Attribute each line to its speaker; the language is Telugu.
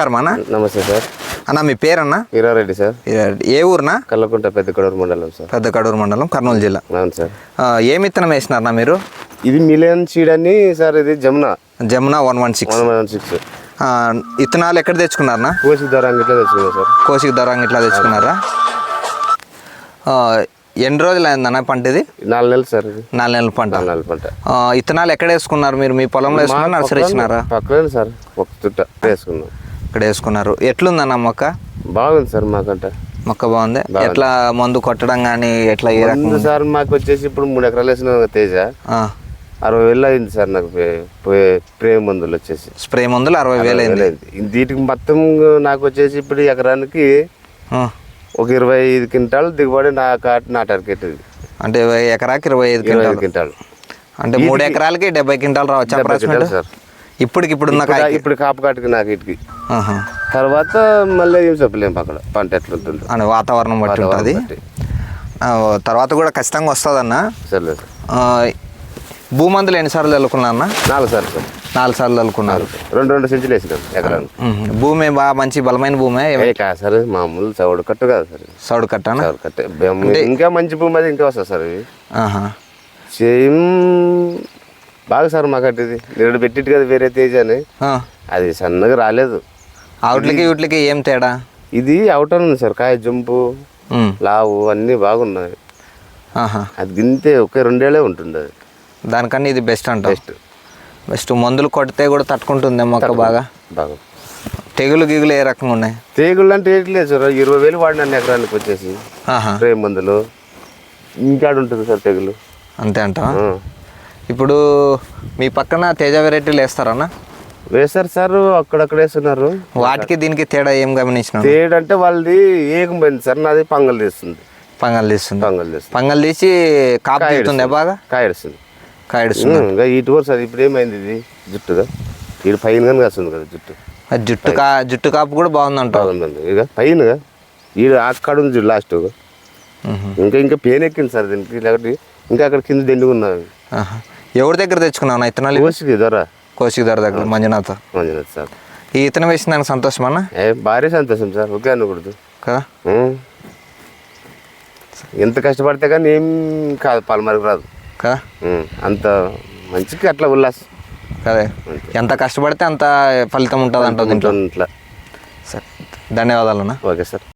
Speaker 1: అన్న.
Speaker 2: నమస్తే సార్.
Speaker 1: అన్న మీ పేరన్నా?
Speaker 2: వీరారెడ్డి సార్.
Speaker 1: ఏ ఊరునా?
Speaker 2: కల్లకుంట పెద్ద కొడూరు మండలం సార్.
Speaker 1: పెద్ద కడూరు మండలం కర్నూలు జిల్లా.
Speaker 2: అవును సార్.
Speaker 1: ఆ, ఏం విత్తనం వేసినారన్నా మీరు?
Speaker 2: ఇది మిలియన్ సీడ్ అని సార్ ఇది Jamuna.
Speaker 1: Jamuna one one six.
Speaker 2: One one six.
Speaker 1: విత్తనాలు ఎక్కడ తెచ్చుకున్నారన్నా?
Speaker 2: కోసి ధర అంగిట్లో తెచ్చుకున్నాం సార్.
Speaker 1: కోసిక దొరంగ ఇట్లా తెచ్చుకున్నారా? ఎన్ని రోజులు అయిందన్న పంట ఇది
Speaker 2: నాలుగు నెలలు సార్
Speaker 1: నాలుగు నెలల పంట.
Speaker 2: నాలుగు నెలల పంట.
Speaker 1: ఆ, విత్తనాలు ఎక్కడ వేసుకున్నారు మీరు? మీ పొలంలో వేసుకున్నారా నర్సరీ ఇచ్చినారా
Speaker 2: పక్కనే సార్ ఒక చుట్ట వేసుకున్నాం.
Speaker 1: ఇక్కడ వేసుకున్నారు. ఎట్లుందన్న మొక్క?
Speaker 2: బాగుంది సార్ మాకంట.
Speaker 1: మొక్క బాగుంది? ఎట్లా మందు కొట్టడం కానీ ఎట్లా ఏ రకం?
Speaker 2: సార్ మాకు వచ్చేసి ఇప్పుడు మూడు ఎకరాలు వేసిన తేజ. అరవై వేలు అయింది సార్ నాకు ప్రేమ మందులు వచ్చేసి.
Speaker 1: స్ప్రే మందులు అరవై వేలు అయింది.
Speaker 2: వీటికి మొత్తం నాకు వచ్చేసి ఇప్పుడు ఎకరానికి ఒక ఇరవై ఐదు క్వింటాలు దిగుబడి నా కాట నా టార్గెట్ ఇది
Speaker 1: అంటే ఎకరాకి ఇరవై ఐదు
Speaker 2: ఇరవై
Speaker 1: క్వింటాలు
Speaker 2: ఐదు క్వింటాలు.
Speaker 1: అంటే మూడు ఎకరాలకి డెబ్బై క్వింటాలు రావచ్చు
Speaker 2: సార్.
Speaker 1: ఇప్పటికి ఇప్పుడున్న
Speaker 2: ఇప్పుడు- కాపు కాటుకి నాకు ఇటుకి. తర్వాత మళ్ళీ ఏం చెప్పలేము అక్కడ. పంట ఎట్లుంటుందో.
Speaker 1: అని వాతావరణం బట్టి ఉంటుంది. తర్వాత కూడా ఖచ్చితంగా వస్తుందన్న.
Speaker 2: సర్లే సార్
Speaker 1: భూమందులు ఎన్నిసార్లు చల్లుకున్నా అన్న?
Speaker 2: నాలుగు సార్ సార్.
Speaker 1: నాలుగు సార్లు చల్లుకున్నారు
Speaker 2: రెండు రెండు సెంచులు వేసినాం ఎకరానికి.
Speaker 1: భూమి బాగా మంచి బలమైన భూమే?
Speaker 2: కాదు సార్ మామూలు చౌడు కట్టు కాదు సార్. ఇది.
Speaker 1: సౌడు కట్టానా
Speaker 2: చౌడు కట్టే. ఇంకా మంచి భూమి అది ఇంకా వస్తుంది సార్. సేమ్ బాగా సార్ మాకు ఇది. నిరుడు పెట్టిట్టు కదా వేరే తేజ అని. అది సన్నగా రాలేదు.
Speaker 1: అవుట్లకి వీటికి ఏం తేడా?
Speaker 2: ఇది అవుటర్ ఉంది సార్ కాయ జంపు. లావు అన్నీ బాగున్నాయి.
Speaker 1: ఆహా.
Speaker 2: అది గింతే ఒకే రెండేళ్ళే ఉంటుంది అది.
Speaker 1: దానికన్నా ఇది బెస్ట్ అంట
Speaker 2: బెస్ట్.
Speaker 1: బెస్ట్. మందులు కొడితే కూడా తట్టుకుంటుంది మొక్క బాగా?
Speaker 2: బాగా.
Speaker 1: తెగులు గిగులు ఏ రకంగా ఉన్నాయి?
Speaker 2: తీగుళ్ళు అంటే ఏంటి లేదు సార్ ఇరవై వేలు వాడినాను ఎకరానికి వచ్చేసి. స్ప్రే మందులు. ఇంకాడ ఉంటుంది సార్ తెగులు.
Speaker 1: అంతే అంట. ఇప్పుడు మీ పక్కన తేజ వెరైటీలు వేస్తారన్నా?
Speaker 2: వేశారు సార్ అక్కడక్కడ వేస్తున్నారు.
Speaker 1: వాటికి దీనికి తేడా ఏం గమనించిన
Speaker 2: తేడంటే వాళ్ళది ఏకం పోయింది సార్ నాది పంగల్ తీస్తుంది.
Speaker 1: పంగల్ తీస్తుంది.
Speaker 2: పంగల్ తీస్తుంది.
Speaker 1: పంగల్ తీసి కాపు తీస్తుంది బాగా?
Speaker 2: కాయడుస్తుంది
Speaker 1: కాయడుస్తుంది
Speaker 2: ఇంకా ఇటు వరకు సార్ ఇప్పుడు ఏమైంది ఇది? జుట్టుగా ఇటు పైన కానీ వస్తుంది కదా జుట్టు.
Speaker 1: జుట్టు కా జుట్టు కాపు కూడా బాగుందంట.
Speaker 2: బాగుందండి. ఇక పైన ఈడ అక్కడ ఉంది లాస్ట్ ఇంకా ఇంకా పెయిన్ ఎక్కింది సార్ దీనికి లేకపోతే ఇంకా అక్కడ కింద దండిగా ఉన్నది.
Speaker 1: ఎవరి దగ్గర తెచ్చుకున్నావు ఇతనాలు
Speaker 2: కోసికి ధర.
Speaker 1: కోసిక ధర దగ్గర మంజునాథ్.
Speaker 2: మంచిది సార్.
Speaker 1: ఈ ఇతనం వేసిన దానికి సంతోషమన్నా
Speaker 2: ఏ భారీ సంతోషం సార్ ఓకే అనకూడదు
Speaker 1: కదా.
Speaker 2: ఎంత కష్టపడితే కానీ ఏం కాదు పాలమరకు రాదు.
Speaker 1: కదా.
Speaker 2: అంత మంచికి అట్లా ఉల్లాసం.
Speaker 1: కదే ఎంత కష్టపడితే అంత ఫలితం ఉంటుంది అంటుంది
Speaker 2: ఇట్లా.
Speaker 1: సరే. ధన్యవాదాలు అన్న.
Speaker 2: Okay sir.